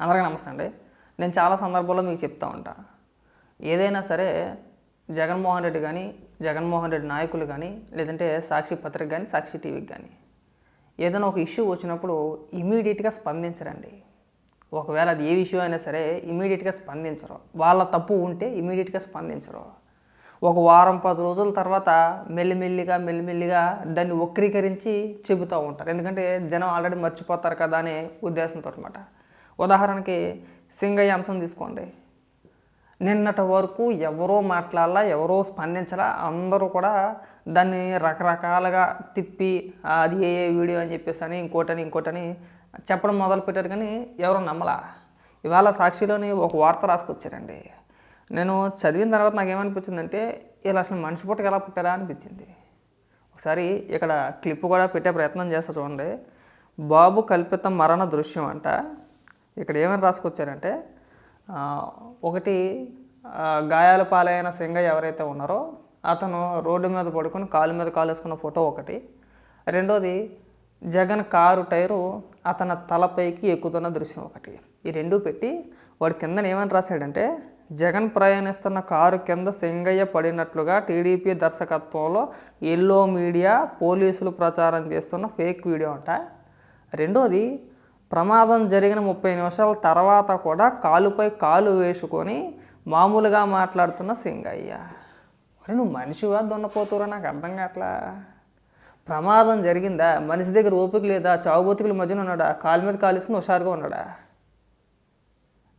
అందరికీ నమస్తే అండి. నేను చాలా సందర్భాల్లో మీకు చెప్తా ఉంటా. ఏదైనా సరే జగన్మోహన్ రెడ్డి కానీ జగన్మోహన్ రెడ్డి నాయకులు కానీ లేదంటే సాక్షి పత్రిక కానీ సాక్షి టీవీకి కానీ ఏదైనా ఒక ఇష్యూ వచ్చినప్పుడు ఇమీడియట్గా స్పందించరండి. ఒకవేళ అది ఏ ఇష్యూ అయినా సరే ఇమీడియట్గా స్పందించరు. వాళ్ళ తప్పు ఉంటే ఇమీడియట్గా స్పందించరు. ఒక వారం పది రోజుల తర్వాత మెల్లిమెల్లిగా మెల్లిమెల్లిగా దాన్ని వక్రీకరించి చెబుతూ ఉంటారు. ఎందుకంటే జనం ఆల్రెడీ మర్చిపోతారు కదా అనే ఉద్దేశంతో అనమాట ఉదాహరణకి సింగయ్య అంశం తీసుకోండి. నిన్నటి వరకు ఎవరో మాట్లాడాలా ఎవరో స్పందించాలా అందరూ కూడా దాన్ని రకరకాలుగా తిప్పి అది ఏ ఏ వీడియో అని చెప్పేసి అని ఇంకోటని ఇంకోటని చెప్పడం మొదలు పెట్టారు కానీ ఎవరు నమ్మలా. ఇవాళ సాక్షిలోని ఒక వార్త రాసుకొచ్చారండి. నేను చదివిన తర్వాత నాకు ఏమనిపించిందంటే ఇలా అసలు మనిషి పుట్టక ఎలా పుట్టారా? అనిపించింది. ఒకసారి ఇక్కడ క్లిప్ కూడా పెట్టే ప్రయత్నం చేస్తా చూడండి. బాబు కల్పిత మరణ దృశ్యం అంట. ఇక్కడ ఏమని రాసుకొచ్చారంటే ఒకటి గాయాల పాలైన సింగయ్య ఎవరైతే ఉన్నారో అతను రోడ్డు మీద పడుకొని కాలు మీద కాలు వేసుకున్న ఫోటో ఒకటి. రెండోది జగన్ కారు టైరు అతని తలపైకి ఎక్కుతున్న దృశ్యం ఒకటి. ఈ రెండు పెట్టి వాడి కింద ఏమని రాశాడంటే జగన్ ప్రయాణిస్తున్న కారు కింద సింగయ్య పడినట్లుగా టీడీపీ దర్శకత్వంలో ఎల్లో మీడియా పోలీసులు ప్రచారం చేస్తున్న ఫేక్ వీడియో అంట. రెండోది ప్రమాదం జరిగిన ముప్పై నిమిషాల తర్వాత కూడా కాలుపై కాలు వేసుకొని మామూలుగా మాట్లాడుతున్న సింగయ్య. మరి నువ్వు మనిషివా దున్నపోతురా నాకు అర్థం కావట్లా? ప్రమాదం జరిగిందా? మనిషి దగ్గర ఓపిక లేదా? చావుబోతుకుల మధ్యన ఉన్నాడా? కాలు మీద కాలేసుకుని హుషారుగా ఉన్నాడా?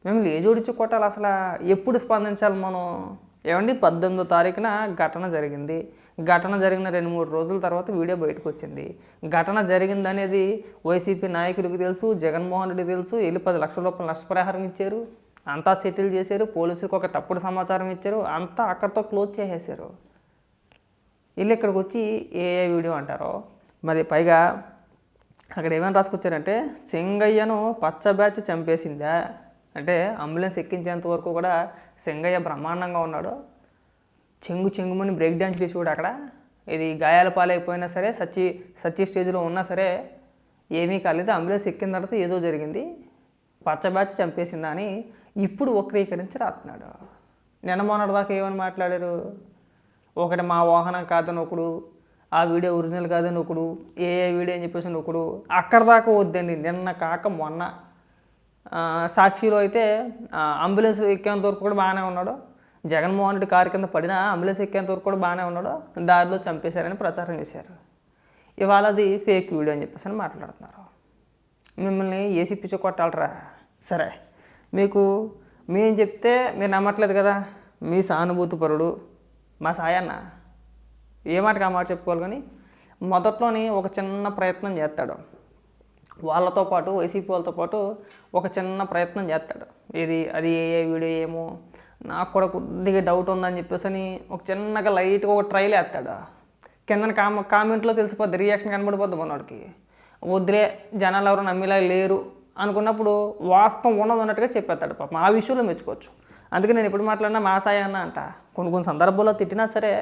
మేము లేజోడిచ్చి కొట్టాలి అసలు? ఎప్పుడు స్పందించాలి మనం? ఏమండి పద్దెనిమిదో తారీఖున ఘటన జరిగింది. ఘటన జరిగిన రెండు మూడు రోజుల తర్వాత వీడియో బయటకు వచ్చింది ఘటన జరిగిందనేది వైసీపీ నాయకుడికి తెలుసు జగన్మోహన్ రెడ్డి తెలుసు వెళ్ళి పది లక్షల రూపాయలు నష్టపరిహారం ఇచ్చారు అంతా సెటిల్ చేశారు పోలీసులకు ఒక తప్పుడు సమాచారం ఇచ్చారు అంతా అక్కడితో క్లోజ్ చేసేసారు వీళ్ళు ఇక్కడికి వచ్చి ఏ ఏ వీడియో అంటారో. మరి పైగా అక్కడ ఏమైనా రాసుకొచ్చారంటే సింగయ్యను పచ్చ బ్యాచ్ చంపేసిందా? అంటే అంబులెన్స్ ఎక్కించేంత వరకు కూడా సింగయ్య బ్రహ్మాండంగా ఉన్నాడు. చెంగు చెంగుమని బ్రేక్ డ్యాన్స్ చేసి కూడా అక్కడ ఇది గాయాల పాలైపోయినా సరే సచ్చి సచ్చి స్టేజ్లో ఉన్నా సరే ఏమీ కాలేదు. అంబులెన్స్ ఎక్కిన తర్వాత ఏదో జరిగింది. పచ్చ బ్యాచ్ చంపేసిందా అని ఇప్పుడు వక్రీకరించి రాస్తున్నాడు నిన్న మొన్నటి దాకా ఏమని మాట్లాడారు? ఒకటి మా వాహనం కాదని ఒకడు ఆ వీడియో ఒరిజినల్ కాదని ఒకడు ఏ ఏ వీడియో అని చెప్పేసి ఒకడు అక్కడ దాకా వద్దండి. నిన్న కాక మొన్న. సాక్షిలో అయితే అంబులెన్స్ ఎక్కేంత వరకు కూడా బాగానే ఉన్నాడు. జగన్మోహన్ రెడ్డి కారు కింద పడినా అంబులెన్స్ ఎక్కేంత వరకు కూడా బాగానే ఉన్నాడు దారిలో చంపేశారని ప్రచారం చేశారు. ఇవాళ అది ఫేక్ వీడియో అని చెప్పేసి అని మాట్లాడుతున్నారు. మిమ్మల్ని ఏసీ పిచ్చి కొట్టాలరా? సరే మీకు మేము చెప్తే మీరు నమ్మట్లేదు కదా? మీ సానుభూతి పరుడు మా సాయన్న. ఏ మాటకి ఆ మాట చెప్పుకోవాలి కానీ మొదట్లోని ఒక చిన్న ప్రయత్నం చేస్తాడు. వాళ్ళతో పాటు వైసీపీ వాళ్ళతో పాటు ఒక చిన్న ప్రయత్నం చేస్తాడు. ఏది అది ఏ ఏ వీడియో ఏమో నాకు కూడా కొద్దిగా డౌట్ ఉందని చెప్పేసి అని ఒక చిన్నగా లైట్గా ఒక ట్రైల్ వేస్తాడు? కింద కామ కామెంట్లో తెలిసిపోద్ది రియాక్షన్ కనబడిపోద్ది మనోడికి. వద్దులే జనాలు ఎవరు నమ్మేలా లేరు అనుకున్నప్పుడు వాస్తవం ఉన్నది ఉన్నట్టుగా చెప్పేస్తాడు పాపం. ఆ విషయంలో మెచ్చుకోవచ్చు. అందుకే నేను ఎప్పుడు మాట్లాడినా మా సాయి అన్న అంట. కొన్ని కొన్ని సందర్భాల్లో తిట్టినా సరే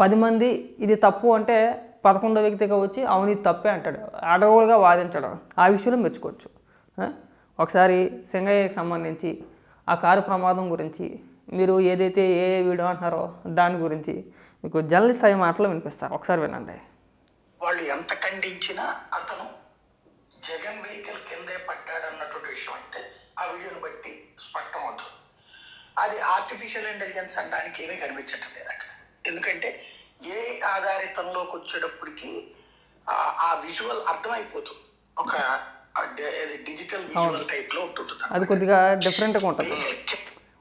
పది మంది ఇది తప్పు అంటే పదకొండో వ్యక్తిగా వచ్చి అవును ఇది తప్పే అంటాడు. అడవులుగా వాదించడం. ఆ విషయంలో మెచ్చుకోవచ్చు. ఒకసారి సింగయ్యకి సంబంధించి ఆ కారు ప్రమాదం గురించి మీరు ఏదైతే ఏ వీడియో అంటున్నారో దాని గురించి మీకు జర్నలిస్ట్ అయ్యే మాటలు వినిపిస్తారు ఒకసారి వినండి. వాళ్ళు ఎంత ఖండించినా అతను జగన్ వెహికల్ కిందే పట్టాడన్నటువంటి విషయం అయితే ఆ వీడియోని బట్టి స్పష్టం అవుతుంది అది ఆర్టిఫిషియల్ ఇంటెలిజెన్స్ అనడానికి ఏమీ కనిపించటం లేదు అక్కడ. ఎందుకంటే ఏ ఆధారితంలోకి వచ్చేటప్పటికి ఆ- ఆ విజువల్ అర్థమైపోతుంది. ఒక అది కొద్దిగా డిఫరెంట్గా ఉంటుంది.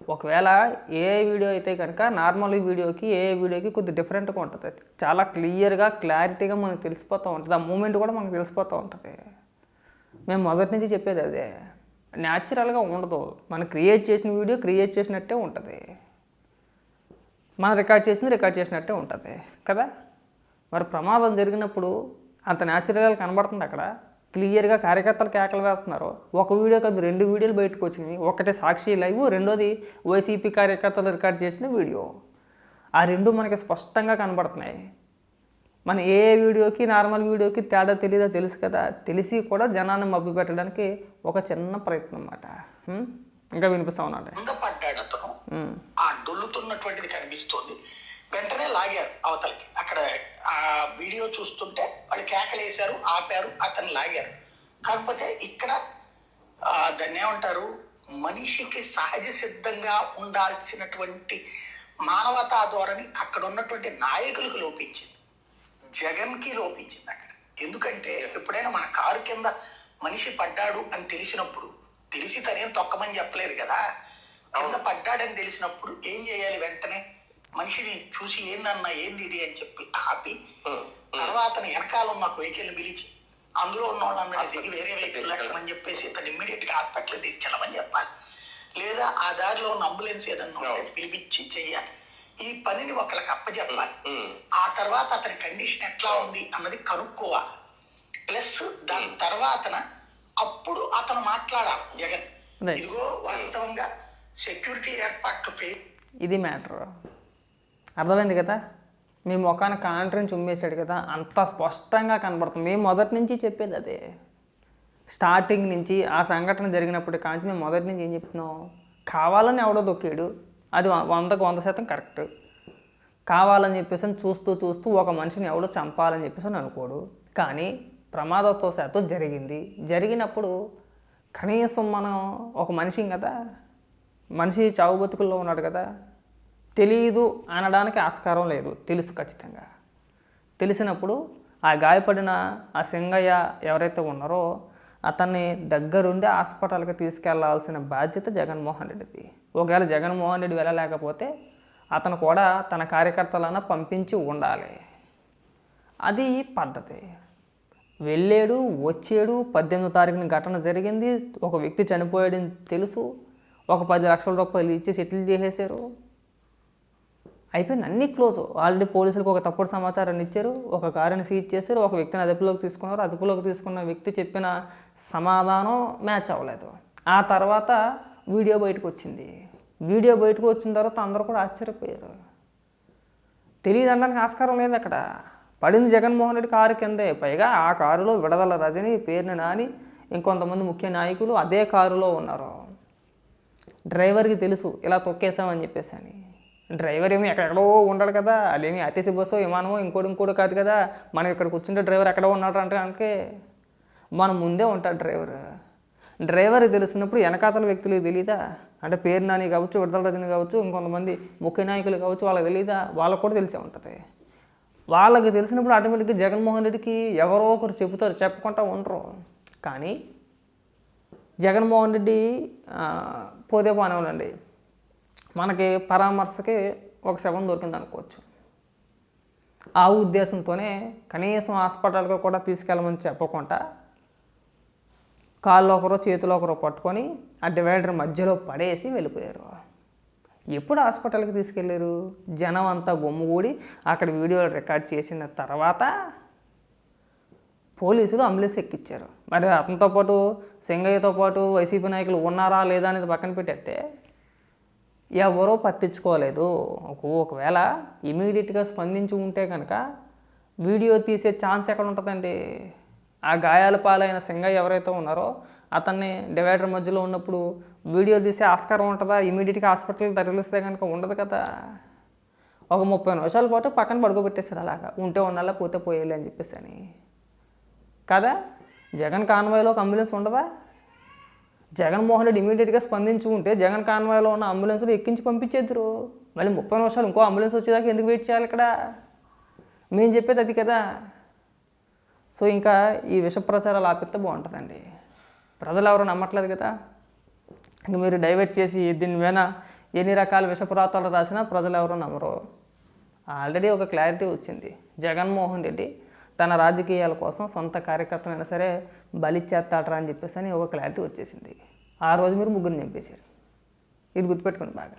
ఒకవేళ ఏ వీడియో అయితే కనుక నార్మల్ వీడియోకి ఏ వీడియోకి కొద్దిగా డిఫరెంట్గా ఉంటుంది. చాలా క్లియర్గా క్లారిటీగా మనకు తెలిసిపోతూ ఉంటుంది. ఆ మూమెంట్ కూడా మనకు తెలిసిపోతూ ఉంటుంది. మేము మొదటి నుంచి చెప్పేది అదే. న్యాచురల్గా ఉండదు. మనం క్రియేట్ చేసిన వీడియో క్రియేట్ చేసినట్టే ఉంటుంది. మనం రికార్డ్ చేసింది రికార్డ్ చేసినట్టే ఉంటుంది. కదా? మరి ప్రమాదం జరిగినప్పుడు అంత న్యాచురల్గా కనబడుతుంది అక్కడ. క్లియర్గా కార్యకర్తలు కేకలు వేస్తున్నారు. ఒక వీడియో కాదు రెండు వీడియోలు బయటకు వచ్చినాయి. ఒకటి సాక్షి లైవ్ రెండోది వైసీపీ కార్యకర్తలు రికార్డ్ చేసిన వీడియో. ఆ రెండు మనకి స్పష్టంగా కనబడుతున్నాయి. మన ఏ వీడియోకి నార్మల్ వీడియోకి తేడా తెలియదా తెలుసు కదా? తెలిసి కూడా జనాన్ని మభ్య పెట్టడానికి ఒక చిన్న ప్రయత్నం అన్నమాట? ఇంకా వినిపిస్తా ఉన్నాడు. పడ్డాడు అతను. ఆ డొల్లుతున్నటువంటిది కనిపిస్తోంది. వెంటనే లాగారు అవతలకి. అక్కడ ఆ వీడియో చూస్తుంటే వాళ్ళు కేకలేశారు ఆపారు అతను లాగారు. కాకపోతే ఇక్కడ దాన్ని ఏమంటారు? మనిషికి సహజ సిద్ధంగా ఉండాల్సినటువంటి మానవతా ధోరణి అక్కడ ఉన్నటువంటి నాయకులకు లోపించింది. జగన్కి లోపించింది అక్కడ. ఎందుకంటే ఎప్పుడైనా మన కారు కింద మనిషి పడ్డాడు అని తెలిసినప్పుడు తెలిసి తనేం తొక్కమని చెప్పలేదు కదా? కింద పడ్డాడని తెలిసినప్పుడు ఏం చేయాలి వెంటనే? మనిషిని చూసి ఏందన్నా ఏంది ఇది అని చెప్పి ఆపి తర్వాత వెనకాల ఉన్న వెహికల్ పిలిచి అందులో ఉన్న వాళ్ళందరినీ దిగి వేరే వెహికల్ ఎక్కమని చెప్పేసి ఇతను ఇమ్మీడియట్గా హాస్పిటల్ తీసుకెళ్ళమని చెప్పాలి. లేదా ఆ దారిలో ఉన్న అంబులెన్స్ ఏదన్నా ఉంటే పిలిపించి చెయ్యాలి. ఈ పనిని ఒకళ్ళకి అప్పచెప్పాలి ఆ తర్వాత అతని కండిషన్ ఎట్లా ఉంది అన్నది కనుక్కోవాలి. ప్లస్ దాని తర్వాతన అప్పుడు అతను మాట్లాడాలి జగన్. ఇదిగో వాస్తవంగా సెక్యూరిటీ ఏర్పాట్లు పే ఇది మ్యాటర్. అర్థమైంది కదా? మీ ముఖాన్ని కాంట్రించి ఉమ్మేశాడు కదా? అంత స్పష్టంగా కనబడుతుంది. మేము మొదటి నుంచి చెప్పేది అదే. స్టార్టింగ్ నుంచి ఆ సంఘటన జరిగినప్పుడు కాంచి మేము మొదటి నుంచి ఏం చెప్తున్నాం? కావాలని ఎవడో దొక్కాడు. అది వందకు వంద శాతం కరెక్ట్. కావాలని చెప్పేసి చూస్తూ చూస్తూ ఒక మనిషిని ఎవడో చంపాలని చెప్పేసి అనుకోడు. కానీ ప్రమాదత్వ శాతం జరిగింది. జరిగినప్పుడు కనీసం మనం ఒక మనిషిని కదా? మనిషి చావు బతుకుల్లో ఉన్నాడు కదా? తెలియదు అనడానికి ఆస్కారం లేదు. తెలుసు ఖచ్చితంగా. తెలిసినప్పుడు ఆ గాయపడిన ఆ సింగయ్య ఎవరైతే ఉన్నారో అతన్ని దగ్గరుండి హాస్పిటల్కి తీసుకెళ్ళాల్సిన బాధ్యత జగన్మోహన్ రెడ్డిది. ఒకవేళ జగన్మోహన్ రెడ్డి వెళ్ళలేకపోతే అతను కూడా తన కార్యకర్తలను పంపించి ఉండాలి. అది పద్ధతి. వెళ్ళాడు వచ్చాడు పద్దెనిమిదో తారీఖున ఘటన జరిగింది. ఒక వ్యక్తి చనిపోయాడని తెలుసు. ఒక పది లక్షల రూపాయలు ఇచ్చి సెటిల్ చేసేసారు అయిపోయింది. అన్ని క్లోజ్. ఆల్రెడీ పోలీసులకు ఒక తప్పుడు సమాచారాన్ని ఇచ్చారు. ఒక కారుని సీజ్ చేశారు. ఒక వ్యక్తిని అదుపులోకి తీసుకున్నారు. అదుపులోకి తీసుకున్న వ్యక్తి చెప్పిన సమాధానం మ్యాచ్ అవ్వలేదు. ఆ తర్వాత వీడియో బయటకు వచ్చింది. వీడియో బయటకు వచ్చిన తర్వాత అందరూ కూడా ఆశ్చర్యపోయారు. తెలియదు అనడానికి ఆస్కారం లేదు అక్కడ. పడింది జగన్మోహన్ రెడ్డి కారు కిందే. పైగా ఆ కారులో విడదల రజని పేరుని నాని ఇంకొంతమంది ముఖ్య నాయకులు అదే కారులో ఉన్నారు. డ్రైవర్కి తెలుసు ఇలా తొక్కేసామని చెప్పేసి అని. డ్రైవర్ ఏమి ఎక్కడెక్కడో ఉండాలి కదా. అదేమి ఆర్టీసీ బస్సు విమానమో ఇంకోటి ఇంకోటి కాదు కదా. మనం ఇక్కడ కూర్చుంటే డ్రైవర్ ఎక్కడో ఉన్నాడు అంటే మన ముందే ఉంటాడు డ్రైవర్. డ్రైవర్ తెలిసినప్పుడు వెనకాతల వ్యక్తులకు తెలియదా అంటే పేరు నాని కావచ్చు విడతల రజని కావచ్చు ఇంకొంతమంది ముఖ్య నాయకులు కావచ్చు వాళ్ళకి తెలియదా వాళ్ళకు కూడా తెలిసే ఉంటుంది. వాళ్ళకి తెలిసినప్పుడు ఆటోమేటిక్గా జగన్మోహన్ రెడ్డికి ఎవరో ఒకరు చెబుతారు చెప్పకుండా ఉండరు. కానీ జగన్మోహన్ రెడ్డి పోతే పోనివ్వండి మనకి పరామర్శకి ఒక శవం దొరికింది అనుకోవచ్చు. ఆ ఉద్దేశంతోనే కనీసం హాస్పిటల్కి కూడా తీసుకెళ్ళమని చెప్పకుండా కాళ్ళు ఒకరో చేతిలో ఒకరో పట్టుకొని ఆ డివైడర్ మధ్యలో పడేసి వెళ్ళిపోయారు. ఎప్పుడు హాస్పిటల్కి తీసుకెళ్ళారు? జనం అంతా గుమ్ముగూడి అక్కడ వీడియోలు రికార్డ్ చేసిన తర్వాత పోలీసులు అంబులెన్స్ ఎక్కిచ్చారు. మరి అతనితో పాటు సింగయ్యతో పాటు వైసీపీ నాయకులు ఉన్నారా లేదా అనేది పక్కన పెట్టేస్తే ఎవరో పట్టించుకోలేదు. ఒకవేళ ఇమీడియట్గా స్పందించి ఉంటే కనుక వీడియో తీసే ఛాన్స్ ఎక్కడ ఉంటుందండి ఆ గాయాల పాలైన సింగయ్య ఎవరైతే ఉన్నారో అతన్ని డివైడర్ మధ్యలో ఉన్నప్పుడు వీడియో తీసే ఆస్కారం ఉంటుందా? ఇమీడియట్గా హాస్పిటల్కి తరలిస్తే కనుక ఉండదు కదా? ఒక ముప్పై నిమిషాల పాటు పక్కన పడుకోబెట్టేశారు అలాగా. ఉంటే ఉండాలా పోతే పోయేలే అని చెప్పేసి అని. కదా? జగన్ కాన్వాయ్లో ఒక అంబులెన్స్ ఉండదా? జగన్మోహన్ రెడ్డి ఇమీడియట్గా స్పందించి ఉంటే జగన్ కాన్వాయ్లో ఉన్న అంబులెన్స్లు ఎక్కించి పంపించేద్దరు? మళ్ళీ ముప్పై నిమిషాలు ఇంకో అంబులెన్స్ వచ్చేదాకా ఎందుకు వెయిట్ చేయాలి ఇక్కడ మేము చెప్పేది అది కదా. సో ఇంకా ఈ విష ప్రచారాలు ఆపిస్తే బాగుంటుందండి. ప్రజలు ఎవరు నమ్మట్లేదు కదా. ఇంక మీరు డైవర్ట్ చేసి దీని మీద ఎన్ని రకాల విషపురాతాలు రాసినా ప్రజలు ఎవరు నమ్మరు. ఆల్రెడీ ఒక క్లారిటీ వచ్చింది. జగన్మోహన్ రెడ్డి తన రాజకీయాల కోసం సొంత కార్యకర్తనైనా సరే బలిచ్చేస్తాడరా అని చెప్పేసి అని ఒక క్లారిటీ వచ్చేసింది. ఆ రోజు మీరు ముగ్గురిని చంపేశారు. ఇది గుర్తుపెట్టుకోండి బాగా.